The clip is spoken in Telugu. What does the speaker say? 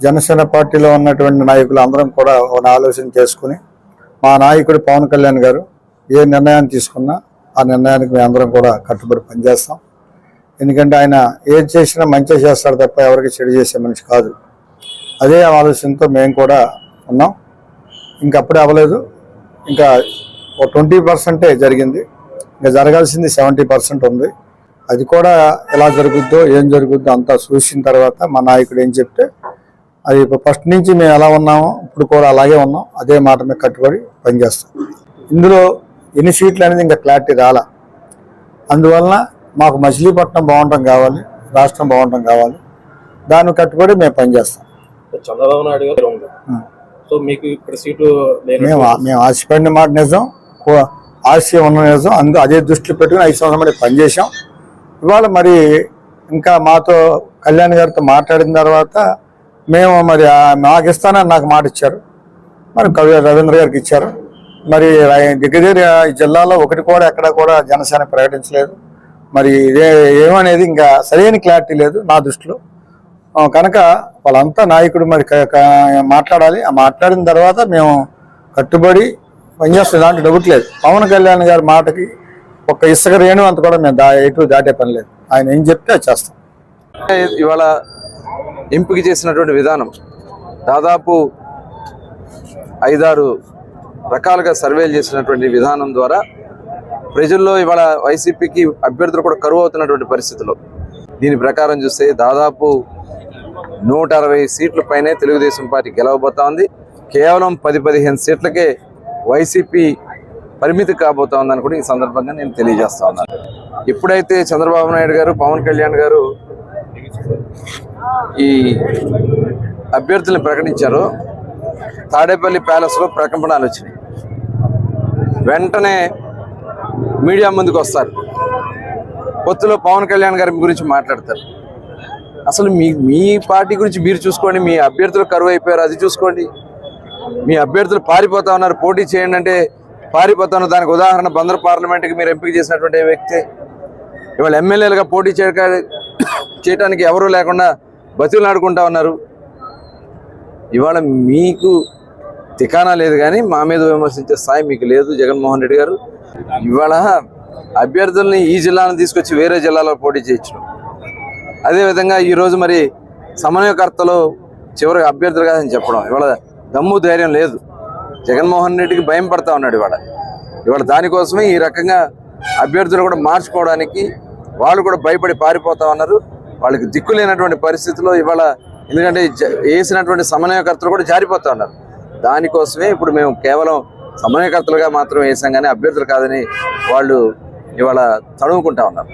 జనసేన పార్టీలో ఉన్నటువంటి నాయకులు అందరం కూడా ఒక ఆలోచన చేసుకుని మా నాయకుడు పవన్ కళ్యాణ్ గారు ఏ నిర్ణయాన్ని తీసుకున్నా ఆ నిర్ణయానికి మేము అందరం కూడా కట్టుబడి పనిచేస్తాం. ఎందుకంటే ఆయన ఏది చేసినా మంచి చేస్తాడు తప్ప ఎవరికి చెడు చేసే మనిషి కాదు. అదే ఆలోచనతో మేము కూడా ఉన్నాం. ఇంకా అప్పుడే అవ్వలేదు. ఇంకా ఒక ట్వంటీ పర్సెంటే జరిగింది. ఇంకా జరగాల్సింది సెవెంటీ పర్సెంట్ ఉంది. అది కూడా ఎలా జరుగుద్దో ఏం జరుగుద్దో అంతా చూసిన తర్వాత మా నాయకుడు ఏం చెప్తే అది ఫస్ట్ నుంచి మేము ఎలా ఉన్నామో ఇప్పుడు కూడా అలాగే ఉన్నాం. అదే మాట మీద కట్టుబడి పనిచేస్తాం. ఇందులో ఎన్ని సీట్లు అనేది ఇంకా క్లారిటీ రాలా. అందువలన మాకు మచిలీపట్నం బాగుండటం కావాలి రాష్ట్రం బాగుండటం కావాలి. దాన్ని కట్టుబడి మేము పనిచేస్తాం. చంద్రబాబు నాయుడు గారు. సో మీకు ఇక్కడ సీటు మేము మేము ఆశపడిన మాట నిజం కో- ఆశ ఉన్న నిజం. అందు అదే దృష్టిలో పెట్టుకుని ఐదు సంవత్సరం మరి పనిచేసాం ఇవాళ మరి ఇంకా మాతో కళ్యాణ్ గారితో మాట్లాడిన తర్వాత మేము మరి నాకు ఇస్తానని నాకు మాట ఇచ్చారు. మరి కవి రవీంద్ర గారికి ఇచ్చారు. మరి రై- ఈ జిల్లాలో ఒకటి కూడా ఎక్కడ కూడా జనసేన ప్రకటించలేదు. మరి ఇదే ఏమనేది ఇంకా సరైన క్లారిటీ లేదు నా దృష్టిలో. కనుక వాళ్ళంతా నాయకుడు మరి మాట్లాడాలి. ఆ మాట్లాడిన తర్వాత మేము కట్టుబడి పనిచేస్తాం. దాంట్లో డౌట్ లేదు. పవన్ కళ్యాణ్ గారి మాటకి ఒక్క ఇసుక రేణు అంత కూడా మేము దా ఎటు దాటే పని లేదు. ఆయన ఏం చెప్తే అది చేస్తాం. ఇవాళ ఎంపిక చేసినటువంటి విధానం దాదాపు ఐదారు రకాలుగా సర్వేలు చేసినటువంటి విధానం ద్వారా ప్రజల్లో ఇవాళ వైసీపీకి అభ్యర్థులు కూడా కరువు అవుతున్నటువంటి పరిస్థితిలో. దీని ప్రకారం చూస్తే దాదాపు నూట అరవై సీట్ల పైనే తెలుగుదేశం పార్టీ గెలవబోతా ఉంది. కేవలం పది పదిహేను సీట్లకే వైసీపీ పరిమితి కాబోతా ఉందని కూడా ఈ సందర్భంగా నేను తెలియజేస్తా ఉన్నాను. ఎప్పుడైతే చంద్రబాబు నాయుడు గారు పవన్ కళ్యాణ్ గారు ఈ అభ్యర్థులను ప్రకటించారు. తాడేపల్లి ప్యాలెస్లో ప్రకంపనలు వచ్చినాయి. వెంటనే మీడియా ముందుకు వస్తారు. పొత్తులో పవన్ కళ్యాణ్ గారి గురించి మాట్లాడతారు. అసలు మీ మీ పార్టీ గురించి మీరు చూసుకోండి మీ అభ్యర్థులు కరువు అయిపోయారు అది చూసుకోండి. మీ అభ్యర్థులు పారిపోతా ఉన్నారు పోటీ చేయండి అంటే పారిపోతా ఉన్నారు. దానికి ఉదాహరణ బందర్ పార్లమెంట్కి మీరు ఎంపిక చేసినటువంటి వ్యక్తి. ఇవాళ ఎమ్మెల్యేలుగా పోటీ చేయక చేయడానికి ఎవరూ లేకుండా బతులు ఆడుకుంటా ఉన్నారు. ఇవాళ మీకు తికానా లేదు కానీ మా మీద విమర్శించే స్థాయి మీకు లేదు జగన్మోహన్ రెడ్డి గారు. ఇవాళ అభ్యర్థుల్ని ఈ జిల్లాను తీసుకొచ్చి వేరే జిల్లాలో పోటీ చేయించడం. అదేవిధంగా ఈరోజు మరి సమన్వయకర్తలు చివరికి అభ్యర్థులు కాదని చెప్పడం. ఇవాళ దమ్ము ధైర్యం లేదు. జగన్మోహన్ రెడ్డికి భయం పడతా ఉన్నాడు ఇవాళ. ఇవాళ దానికోసమే ఈ రకంగా అభ్యర్థులు కూడా మార్చుకోవడానికి వాళ్ళు కూడా భయపడి పారిపోతా ఉన్నారు. వాళ్ళకి దిక్కు లేనటువంటి పరిస్థితిలో ఇవాళ ఎందుకంటే వేసినటువంటి సమన్వయకర్తలు కూడా జారిపోతూ ఉన్నారు. దానికోసమే ఇప్పుడు మేము కేవలం సమన్వయకర్తలుగా మాత్రం వేసాం కానీ అభ్యర్థులు కాదని వాళ్ళు ఇవాళ తడుముకుంటా ఉన్నారు.